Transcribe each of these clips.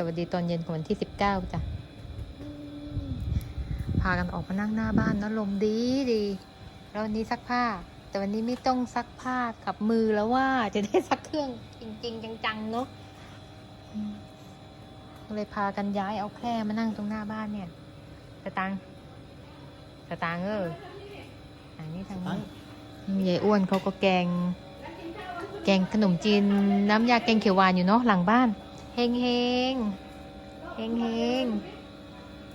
สวัสดีตอนเย็นของวันที่สิบเก้าจ้ะ พากันออกมานั่งหน้าบ้านนะลมดีดีแล้ววันนี้ซักผ้า แต่วันนี้ไม่ต้องซักผ้ากับมือแล้วว่า จะได้ซักเครื่องจริง ๆ จังๆเนาะอืมก็เลยพากันย้ายเอาแคร่มานั่งตรงหน้าบ้านเนี่ยสตังค์สตังค์เอออันนี้ทางนี้ยายอ้วนเขาก็แกง แกงขนมจีนน้ำยาแกงเขียวหวานอยู่เนาะหลังบ้านเฮงเฮงเฮงเฮง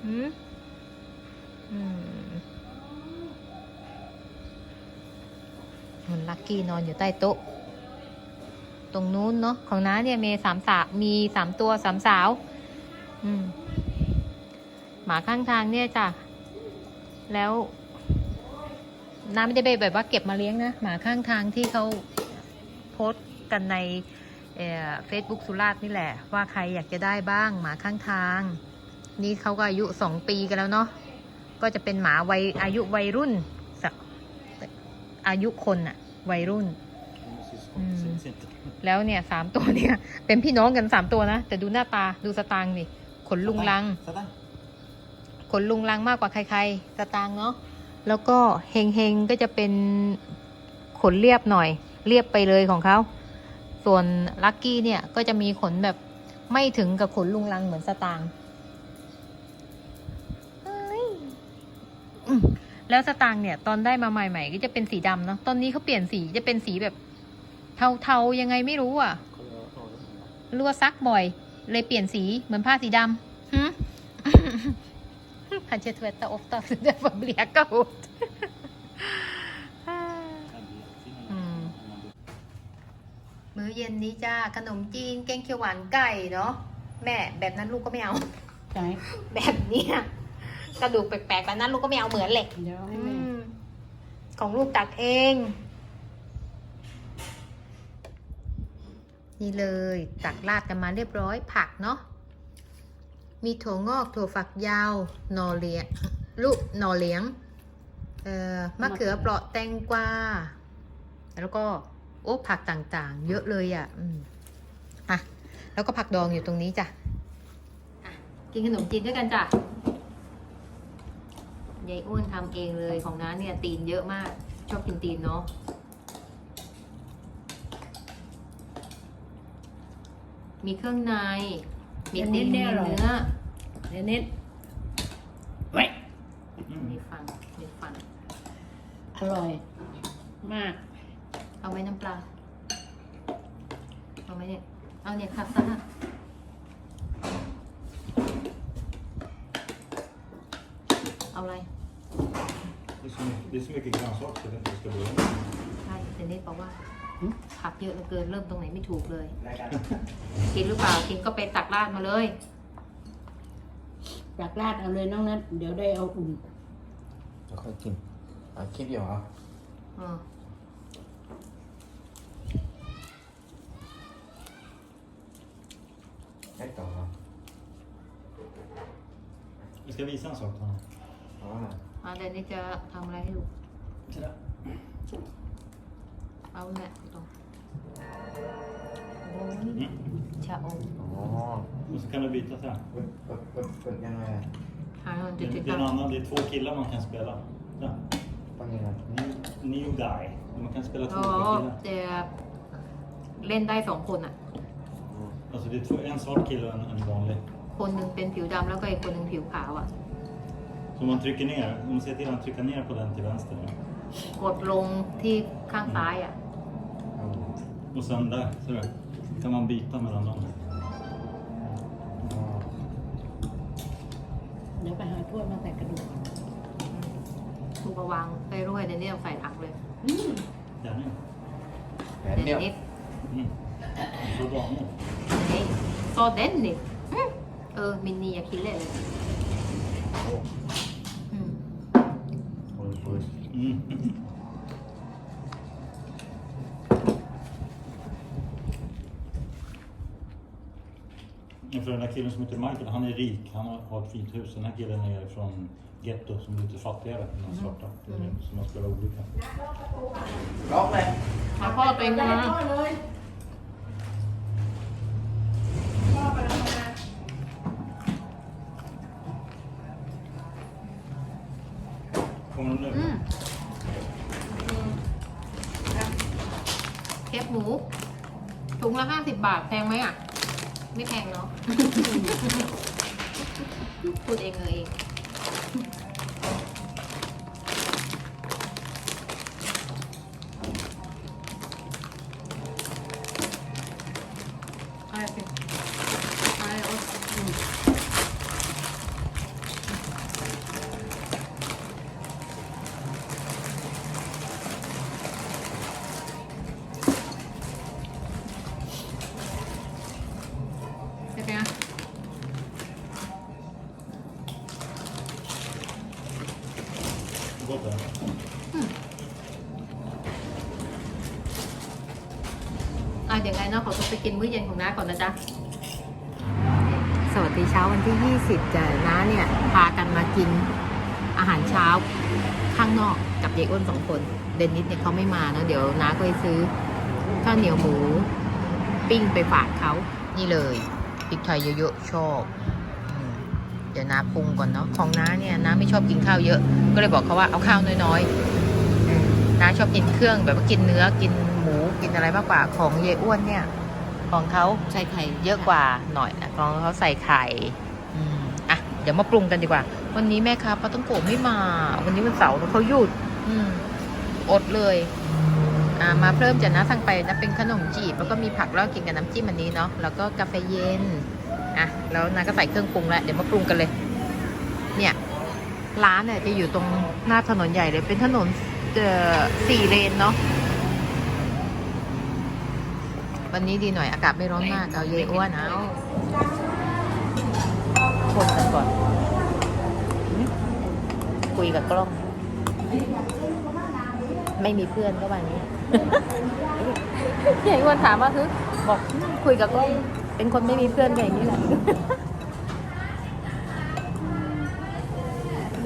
หืมอืมนลักกี้นอนอยู่ใต้โต๊ะ ตรงนู้นเนาะของน้าเนี่ยมีสามสามีสามตัวสามสาว อืม หมาข้างทางเนี่ยจ้ะ แล้วน้าไม่ได้ไปแบบว่าเก็บมาเลี้ยงนะ หมาข้างทางที่เขาโพสต์กันใน เฟซบุ๊กสุราษฎร์นี่แหละ ว่าใครอยากจะได้บ้างหมาข้างทาง นี่เขาก็อายุสองปีกันแล้วเนาะก็จะเป็นหมาวัยอายุวัยรุ่นสะอายุคนอะวัยรุ่น แล้วเนี่ยสามตัวเนี่ย เป็นพี่น้องกันสามตัวนะ แต่ดูหน้าตาดูสตางค์ดิขนลุงลังขนลุงลังมากกว่าใครๆสตางค์เนาะแล้วก็เฮงเฮงก็จะเป็นขนเรียบหน่อย เรียบไปเลยของเขา ส่วนลักกี้เนี่ยก็จะมีขนแบบไม่ถึงกับขนลุงลังเหมือนสตางค์แล้วสตางค์เนี่ย ตอนได้มาใหม่ๆก็จะเป็นสีดำเนาะ ตอนนี้เขาเปลี่ยนสีจะเป็นสีแบบ เทาๆยังไงไม่รู้อะรั่วซักบ่อย เลยเปลี่ยนสีเหมือนผ้าสีดำหึ Kanske tvätta ofta så det får bleka ut. Mm. มื้อ เย็นนี้จ้าขนมจีนแกงเขียวหวานไก่เนาะแม่แบบนั้นลูกก็ไม่เอา ใช่แบบเนี้ยกระดูกแปลกๆแบบนั้นลูกก็ไม่เอาเหมือนเลยเดี๋ยวให้อืแม่มของลูกตักเอง นี่เลยตักราดกันมาเรียบร้อยผักเนาะมีถั่วงอกถั่วฝักยาวหนอเลียงลูกหนอเลี้ยงเอ่อมะเขือเปราะแตงกวาแล้วก็ โอ้ผักต่างๆ เยอะเลยอะอืมอะ แล้วก็ผักดองอยู่ตรงนี้จ้ะอะกินขนมจีนด้วยกันจ้ะยายอ้วนทำเองเลยของน้าเนี่ยตีนเยอะมาก ชอบกินตีนเนาะมีเครื่องใน มีตีนมีเนื้อเดี๋ยวนิดไว้มีฟันมีฟัน อร่อย มากเอา ไหมน้ำปลา เอาไหมเนี่ย เอาเนี่ยครับซะเอาอะไร Det är så mycket, det är så mycket grönsaker att jag ska börja med. ใช่แต่นี่บอกว่าหึผักเยอะเหลือเกินเริ่มตรงไหนไม่ถูกเลยกินหรือเปล่า กินก็ไปตักราดมาเลย จากราดเอาเลยน้องนัทเดี๋ยวได้เอาอุ่นจะค่อยกินอะคลิปเดียวเหรอ เออ แค่ต่อเหรอ Jag ska visa en sak till honom. อ๋ออะเดี๋ยวนี้จะทำอะไรให้ลูก Sådär. เอาเนี่ยตรงโอ้ย Mm. ชะอมอ๋อ Och så kan du byta så här. เปิดเปิดเปิดเปิดยังไงอะหาเงิน Det, จุด det จุด är en annan, det är två killar man kan spela. Så. ต้องยังไง New, new guy. Man kan spela อ๋ två อ olika killar. จะเล่นได้สองคนอะ Alltså det är två, en svart kille och en, en vanlig. คนหนึ่งเป็นผิวดำแล้วก็อีกคนหนึ่งผิวขาวอะ Så om man trycker ner, om man ser till att trycka ner på den till vänster. nu. กดลงที่ข้างซ้ายอะเอา Och sen där, ser du? Kan man byta mellan dem. อ๋อเดี๋ยวไปหาถ้วยมาใส่กระดูกก่อนถูกมาวางไปรุ่ยเดี๋ยวนี้เอาใส่ถังเลยอืม Där nu. แผนเดี๋เดียยววนี้ Mm. Så vanligt. นี่ซอเด่นนี่อืมเออมินนี่อยากกินเลยเลยโอ้อืมปืนปืน Mm. För den där killen som heter Michael, han är rik. Han har, har ett fint hus. Den här killen är från getto som är lite fattigare än de svarta. Mm. Så man spelar olika. ล็อกเลย พงไหมอะ ไม่แพงเนาะ พูดเองเลยเอง ยวไงเนาะขอตัวไปกินมื้อเย็นของน้าก่อนนะจ๊ะสวัสดีเช้าวันที่ 20จ้ะน้าเนี่ยพากันมากินอาหารเช้าข้างนอกกับเยายอ้นสองคน เดนนิสเนี่ยเขาไม่มาเนะเดี๋ยวน้าก็ไปซื้อข้าวเหนียวหมู ปิ้งไปฝากเขานี่เลยพริกไทยเยอะๆชอบเดี๋ยวน้าปรุงก่อนเนาะของน้าเนี่ยน้าไม่ชอบกินข้าวเยอะ ก็เลยบอกเขาว่าเอาข้าวน้อยๆน้าชอบกินเครื่องแบบว่ากินเนื้อกิน กินอะไรมากกว่าของเยอ้วนเนี่ย ของเขาใส่ไข่เยอะกว่าหน่อยนะของเขาใส่ไข่อืมอะเดี๋ยวมาปรุงกันดีกว่า วันนี้แม่ค้าปลาต้องโกะไม่มา วันนี้วันเสาร์เขาหยุด อืมอดเลยอ่ามาเพิ่มจากน้าสั่งไปนะเป็นขนมจีบแล้วก็มีผักแล้วกินกับน้ำจิ้มอันนี้เนาะแล้วก็กาแฟเย็นอะแล้วน้าก็ใส่เครื่องปรุงแล้วเดี๋ยวมาปรุงกันเลย เนี่ยร้านเนี่ยจะอยู่ตรงหน้าถนนใหญ่เลยเป็นถนนเอ่อสี่เลนเนาะ วันนี้ดีหน่อยอากาศไม่ร้อนมากเอาเยอ้วนเอาคนกันก่อนหึคุยกับกล้อง ไม่มีเพื่อนก็วันนี้เยอ้วนถามว่าคือบอกหึคุยกับกล้อง เป็นคนไม่มีเพื่อนก็อย่างนี้แหละ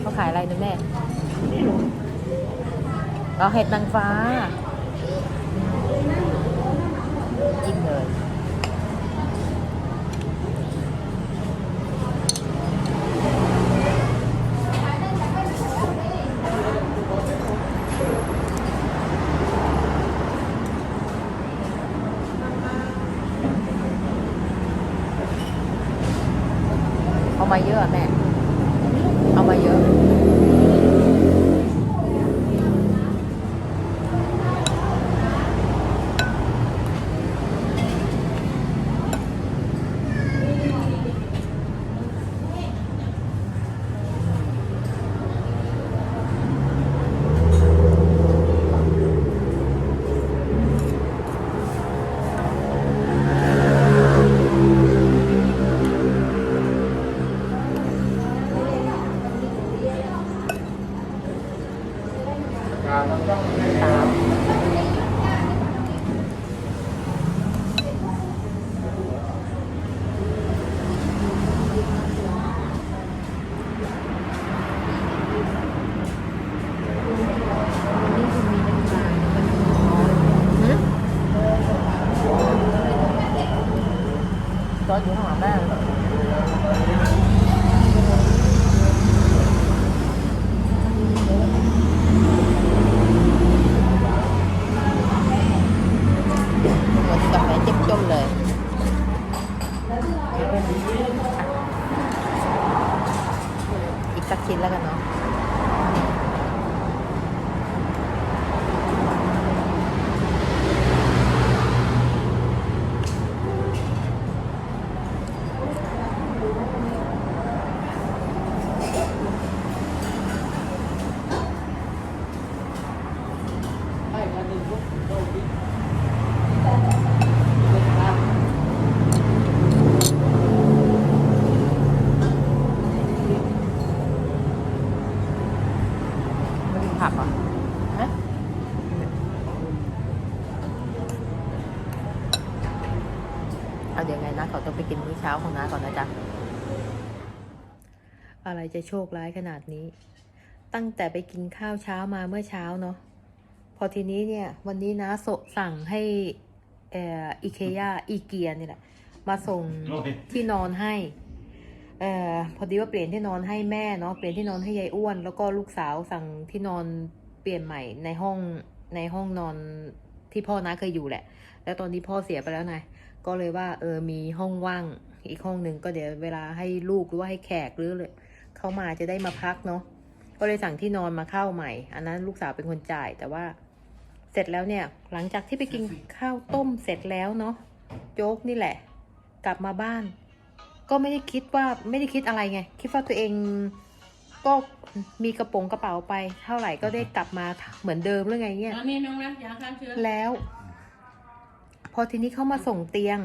เขาขายอะไรนะแม่เอาเห็ดนางฟ้า จิ้มเลย อีกสักชิ้นแล้วกันเนาะไม่กินผักเหรอฮะ เอาเดี๋ยวไงนะเขาต้องไปกินมื้อเช้าของน้าก่อนนะจ๊ะ อะไรจะโชคร้ายขนาดนี้ ตั้งแต่ไปกินข้าวเช้ามาเมื่อเช้าเนาะ พอทีนี้เนี่ย วันนี้นะโสสั่งให้เอ่ออีเคยาอีเกียนี่แหละ มาส่งที่นอนให้เอ่อพอดีว่าเปลี่ยนที่นอนให้แม่เนาะเปลี่ยนที่นอนให้ยายอ้วน แล้วก็ลูกสาวสั่งที่นอนเปลี่ยนใหม่ในห้องในห้องนอนที่พ่อน้าเคยอยู่แหละ แล้วตอนนี้พ่อเสียไปแล้วไง ก็เลยว่าเออมีห้องว่างอีกห้องหนึ่งก็เดี๋ยวเวลาให้ลูกหรือว่าให้แขกหรือเลยเข้ามาจะได้มาพักเนาะก็เลยสั่งที่นอนมาเข้าใหม่ อันนั้นลูกสาวเป็นคนจ่ายแต่ว่าเสร็จแล้วเนี่ยหลังจากที่ไปกินข้าวต้มเสร็จแล้วเนาะโจ๊กนี่แหละ กลับมาบ้าน ก็ไม่ได้คิดว่าไม่ได้คิดอะไรไง คิดว่าตัวเองก็มีกระโปรงกระเป๋าไป เท่าไหร่ก็ได้กลับมาเหมือนเดิมหรือไงเนี่ยอันนี้น้องนัทยาฆ่าเชื้อแล้วพ อทีนี้เขามาส่งเตียง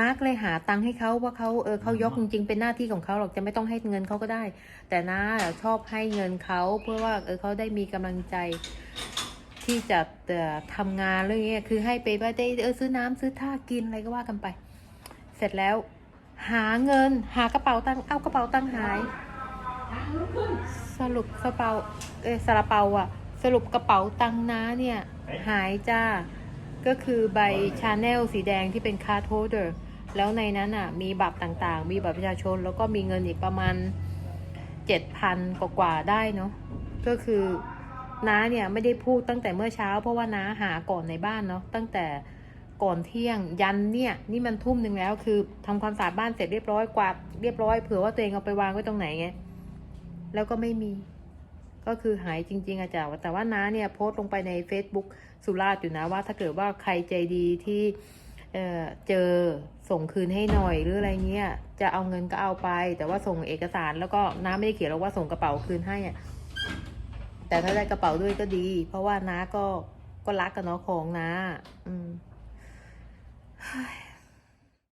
นักเลยหาตังค์ให้เขาว่าเขาเออเขายกจริงๆเป็นหน้าที่ของเขาหรอกจะไม่ต้องให้เงินเขาก็ได้ แต่น้าชอบให้เงินเขาเพื่อว่าเออเขาได้มีกำลังใจ ที่จะเอ่อทำงานเรื่องเงี้ยคือให้ไปว่าได้เออซื้อน้ำซื้อท่ากินอะไรก็ว่ากันไป เสร็จแล้ว หาเงินหากระเป๋าตังค์เอากระเป๋าตังค์หาย สรุปกระเป๋าเออซาลาเปาอะสรุปกระเป๋าตังค์น้าเนี่ย หายจ้า ก็คือใบชาแนลสีแดงที่เป็นคาร์ดโฮเดอร์แล้วในนั้นอะมีบัตรต่างๆ มีบัตรประชาชน แล้วก็มีเงินอีกประมาณเจ็ดพันกว่าๆได้เนาะก็คือน้าเนี่ยไม่ได้พูดตั้งแต่เมื่อเช้า เพราะว่าน้าหาก่อนในบ้านเนาะตั้งแต่ก่อนเที่ยงยันเนี่ยนี่มันทุ่มหนึ่งแล้วคือทำความสะอาดบ้านเสร็จเรียบร้อยกวาดเรียบร้อยเผื่อว่าตัวเองเอาไปวางไว้ตรงไหนไงแล้วก็ไม่มี ก็คือหายจริง ๆอาจารย์แต่ว่าน้าเนี่ยโพสต์ลงไปใน Facebook สุราษฎร์อยู่นะว่าถ้าเกิดว่าใครใจดีที่เอ่อเจอส่งคืนให้หน่อยหรืออะไรเงี้ยจะเอาเงินก็เอาไป แต่ว่าส่งเอกสารแล้วก็น้าไม่ได้เขียนหรอกว่าส่งกระเป๋าคืนให้อะแต่ถ้าได้กระเป๋าด้วยก็ดี เพราะว่าน้าก็ก็รักกับนเนาะของน้าอืม